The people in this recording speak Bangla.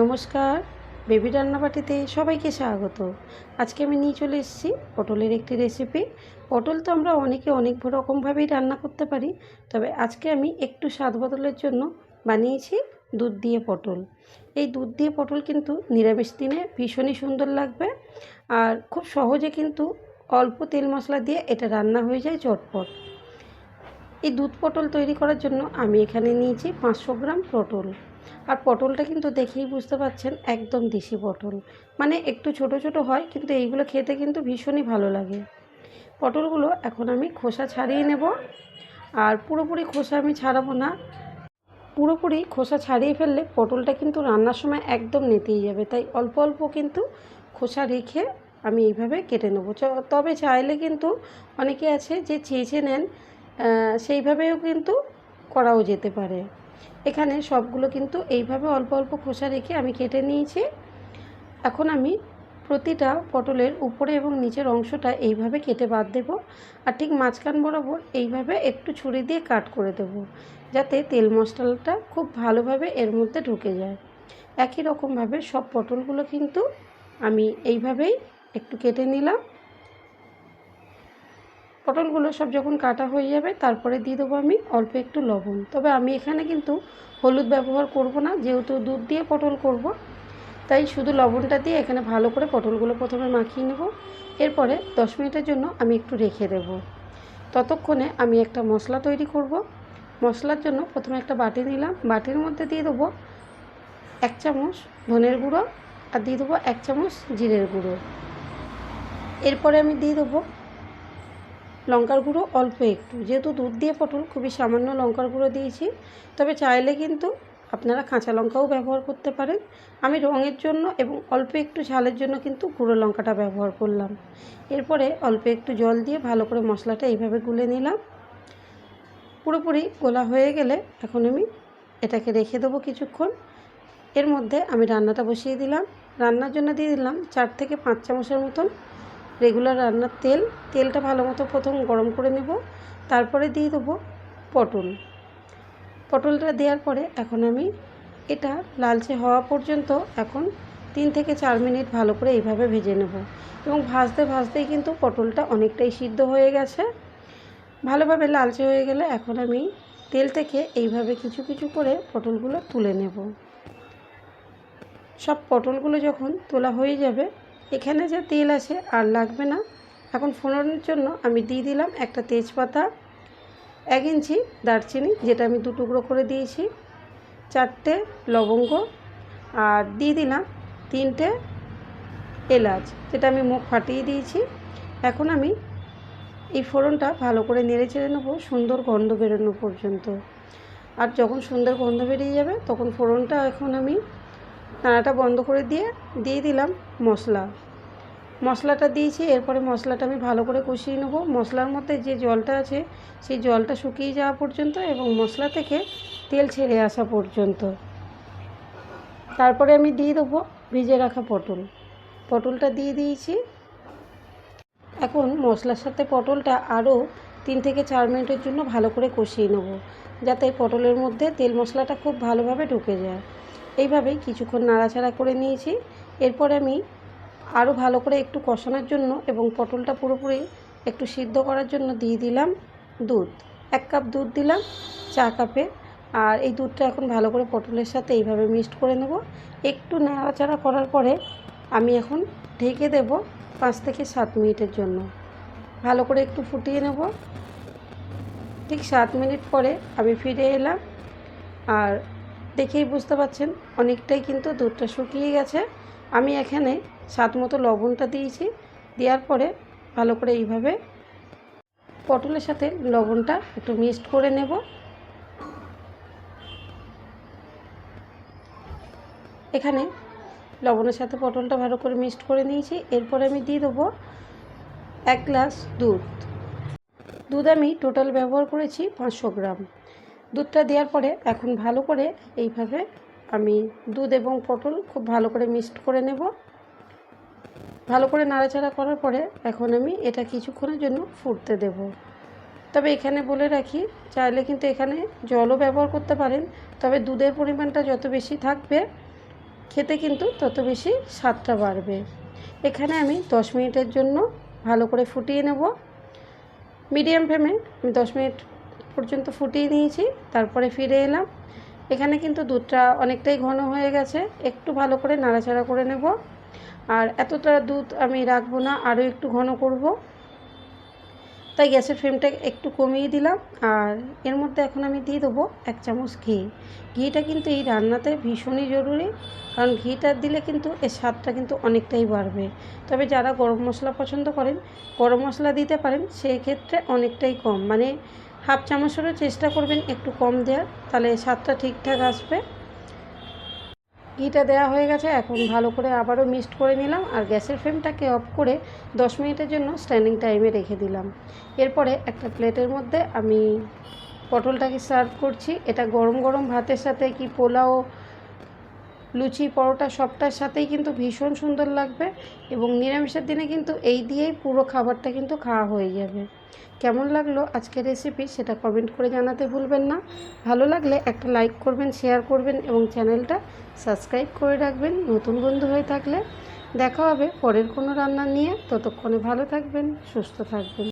নমস্কার, বেবি রান্নাবাটিতে সবাইকে স্বাগত। আজকে আমি নিয়ে চলে এসেছি পটলের একটি রেসিপি পটল তো আমরা অনেকে অনেক রকমভাবেই রান্না করতে পারি, তবে আজকে আমি একটু স্বাদ বদলের জন্য বানিয়েছি দুধ দিয়ে পটল। এই দুধ দিয়ে পটল কিন্তু নিরামিষ দিনে ভীষণই সুন্দর লাগবে আর খুব সহজে কিন্তু অল্প তেল মশলা দিয়ে এটা রান্না হয়ে যায় চটপট। এই দুধ পটল তৈরি করার জন্য আমি এখানে নিয়েছি পাঁচশো গ্রাম পটল। আর পটলটা কিন্তু দেখেই বুঝতে পারছেন একদম দেশি পটল। মানে একটু ছোট ছোট হয়, কিন্তু এইগুলো খেতে কিন্তু ভীষণই ভালো লাগে। পটলগুলো এখন আমি খোসা ছাড়িয়ে নেব। আর পুরোপুরি খোসা আমি ছাড়াবো না। পুরোপুরি খোসা ছাড়িয়ে ফেললে পটলটা কিন্তু রান্নার সময় একদম নেতেই যাবে। তাই অল্প অল্প কিন্তু খোসা রেখে আমি এইভাবে কেটে নেব। তবে চাইলে কিন্তু অনেকে আছে যে চেঁচে নেন সেইভাবেও কিন্তু করাও যেতে পারে। এখানে সবগুলো কিন্তু এইভাবে অল্প অল্প খোসা রেখে আমি কেটে নিয়েছি। এখন আমি প্রতিটা পটলের উপরে এবং নিচের অংশটা এইভাবে কেটে বাদ দেব আর ঠিক মাঝখান বরাবর এইভাবে একটু ছুরি দিয়ে কাট করে দেব যাতে তেল মশলাটা খুব ভালোভাবে এর মধ্যে ঢুকে যায়। একই রকমভাবে সব পটলগুলো কিন্তু আমি এইভাবেই একটু কেটে নিলাম। পটলগুলো সব যখন কাটা হয়ে যাবে, তারপরে দিয়ে দেবো আমি অল্প একটু লবণ। তবে আমি এখানে কিন্তু হলুদ ব্যবহার করব না, যেহেতু দুধ দিয়ে পটল করব, তাই শুধু লবণটা দিয়ে এখানে ভালো করে পটলগুলো প্রথমে মাখিয়ে নেব। এরপরে দশ মিনিটের জন্য আমি একটু রেখে দেব। ততক্ষণে আমি একটা মশলা তৈরি করব। মশলার জন্য প্রথমে একটা বাটি নিলাম। বাটির মধ্যে দিয়ে দেবো এক চামচ ধনের গুঁড়ো আর দিয়ে দেবো এক চামচ জিরের গুঁড়ো। এরপরে আমি দিয়ে দেবো লঙ্কার গুঁড়ো অল্প একটু। যেহেতু দুধ দিয়ে পটল, খুবই সামান্য লঙ্কার গুঁড়ো দিয়েছি। তবে চাইলে কিন্তু আপনারা কাঁচা লঙ্কাও ব্যবহার করতে পারেন। আমি রঙের জন্য এবং অল্প একটু ঝালের জন্য কিন্তু গুঁড়ো লঙ্কাটা ব্যবহার করলাম। এরপরে অল্প একটু জল দিয়ে ভালো করে মশলাটা এইভাবে গুলে নিলাম। পুরোপুরি গোলা হয়ে গেলে এখন আমি এটাকে রেখে দেবো কিছুক্ষণ। এর মধ্যে আমি রান্নাটা বসিয়ে দিলাম। রান্নার জন্য দিয়ে দিলাম চার থেকে পাঁচ চামচের মতন রেগুলার রান্নার তেল। তেলটা ভালো মতো প্রথম গরম করে নেব। তারপরে দিয়ে দেবো পটল। পটলটা দেওয়ার পরে এখন আমি এটা লালচে হওয়া পর্যন্ত এখন তিন থেকে চার মিনিট ভালো করে এইভাবে ভেজে নেব। এবং ভাজতে ভাজতেই কিন্তু পটলটা অনেকটাই সিদ্ধ হয়ে গেছে। ভালোভাবে লালচে হয়ে গেলে এখন আমি তেল থেকে এইভাবে কিছু কিছু করে পটলগুলো তুলে নেব। সব পটলগুলো যখন তোলা হয়ে যাবে এখানে যে তেল আছে আর লাগবে না। এখন ফোড়নের জন্য আমি দিয়ে দিলাম একটা তেজপাতা, এক ইঞ্চি দারচিনি, যেটা আমি দু টুকরো করে দিয়েছি, চারটে লবঙ্গ আর দিয়ে দিলাম তিনটে এলাচ, যেটা আমি মুখ ফাটিয়ে দিয়েছি। এখন আমি এই ফোড়নটা ভালো করে নেড়ে চেড়ে নেব, সুন্দর গন্ধ বেরোনো পর্যন্ত। আর যখন সুন্দর গন্ধ বেরিয়ে যাবে, তখন ফোড়নটা এখন আমি নাড়াটা বন্ধ করে দিয়ে দিয়ে দিলাম মশলা। মশলাটা দিয়েছি, এরপরে মশলাটা আমি ভালো করে কষিয়ে নেব। মশলার মধ্যে যে জলটা আছে, সেই জলটা শুকিয়ে যাওয়া পর্যন্ত এবং মশলা থেকে তেল ছেড়ে আসা পর্যন্ত। তারপরে আমি দিয়ে দেবো ভিজে রাখা পটল। পটলটা দিয়ে দিয়েছি। এখন মশলার সাথে পটলটা আরও তিন থেকে চার মিনিটের জন্য ভালো করে কষিয়ে নেব, যাতে পটলের মধ্যে তেল মশলাটা খুব ভালোভাবে ঢুকে যায়। এইভাবেই কিছুক্ষণ নাড়াচাড়া করে নিয়েছি। এরপর আমি আরও ভালো করে একটু কষানোর জন্য এবং পটলটা পুরোপুরি একটু সিদ্ধ করার জন্য দিয়ে দিলাম দুধ। এক কাপ দুধ দিলাম চা কাপে। আর এই দুধটা এখন ভালো করে পটলের সাথে এইভাবে মিক্সড করে নেব। একটু নাড়াচাড়া করার পরে আমি এখন ঢেকে দেব পাঁচ থেকে সাত মিনিটের জন্য। ভালো করে একটু ফুটিয়ে নেব। ঠিক সাত মিনিট পরে আমি ফিরে এলাম। আর দেখেই বুঝতে পারছেন অনেকটাই কিন্তু দুধটা শুকিয়ে গেছে। আমি এখানে স্বাদ মতো লবণটা দিয়েছি, দেওয়ার পরে ভালো করে এইভাবে পটলের সাথে লবণটা একটু মিক্সড করে নেব। এখানে লবণের সাথে পটলটা ভালো করে মিক্সড করে নিয়েছি। এরপরে আমি দিয়ে দেবো এক গ্লাস দুধ। দুধ আমি টোটাল ব্যবহার করেছি পাঁচশো গ্রাম। দুধটা দেওয়ার পরে এখন ভালো করে এইভাবে আমি দুধ এবং পটল খুব ভালো করে মিক্সড করে নেব। ভালো করে নাড়াচাড়া করার পরে এখন আমি এটা কিছুক্ষণের জন্য ফুটতে দেব। তবে এখানে বলে রাখি, চাইলে কিন্তু এখানে জলও ব্যবহার করতে পারেন, তবে দুধের পরিমাণটা যত বেশি থাকবে, খেতে কিন্তু তত বেশি স্বাদটা বাড়বে। এখানে আমি দশ মিনিটের জন্য ভালো করে ফুটিয়ে নেব। মিডিয়াম ফ্লেমে আমি দশ মিনিট পর্যন্ত ফুটিয়ে নিয়েছি, তারপরে ফিরে এলাম। এখানে কিন্তু দুধটা অনেকটাই ঘন হয়ে গেছে, একটু ভালো করে নাড়াচাড়া করে নেব। আর এতটা দুধ আমি রাখব না, আরও একটু ঘন করব। তাই গ্যাসের ফ্লেমটা একটু কমিয়ে দিলাম, আর এর মধ্যে এখন আমি দিয়ে দেবো এক চামচ ঘি। ঘিটা কিন্তু এই রান্নাতে ভীষণই জরুরি, কারণ ঘিটা দিলে কিন্তু এর স্বাদটা কিন্তু অনেকটাই বাড়বে। তবে যারা গরম মশলা পছন্দ করেন, গরম মশলা দিতে পারেন সেই ক্ষেত্রে অনেকটাই কম। মানে হাফ চামচ চামচেরও চেষ্টা করবেন একটু কম দেওয়ার, তাহলে স্বাদটা ঠিকঠাক আসবে। ঘিটা দেওয়া হয়ে গেছে, এখন ভালো করে আবারও মিক্সড করে নিলাম আর গ্যাসের ফ্লেমটাকে অফ করে দশ মিনিটের জন্য স্ট্যান্ডিং টাইমে রেখে দিলাম। এরপরে একটা প্লেটের মধ্যে আমি পটলটাকে সার্ভ করছি। এটা গরম গরম ভাতের সাথে কি পোলাও লুচি, পরোটা সবটার সাথেই কিন্তু ভীষণ সুন্দর লাগবে এবং নিরামিষের দিনে কিন্তু এই দিয়েই পুরো খাবারটা কিন্তু খাওয়া হয়ে যাবে। কেমন লাগল আজকের রেসিপি সেটা কমেন্ট করে জানাতে ভুলবেন না। ভালো লাগলে একটা লাইক করবেন শেয়ার করবেন এবং চ্যানেলটা সাবস্ক্রাইব করে রাখবেন নতুন বন্ধু হয়ে থাকলে। দেখা হবে পরের কোনো রান্না নিয়ে। ততক্ষণে ভালো থাকবেন, সুস্থ থাকবেন।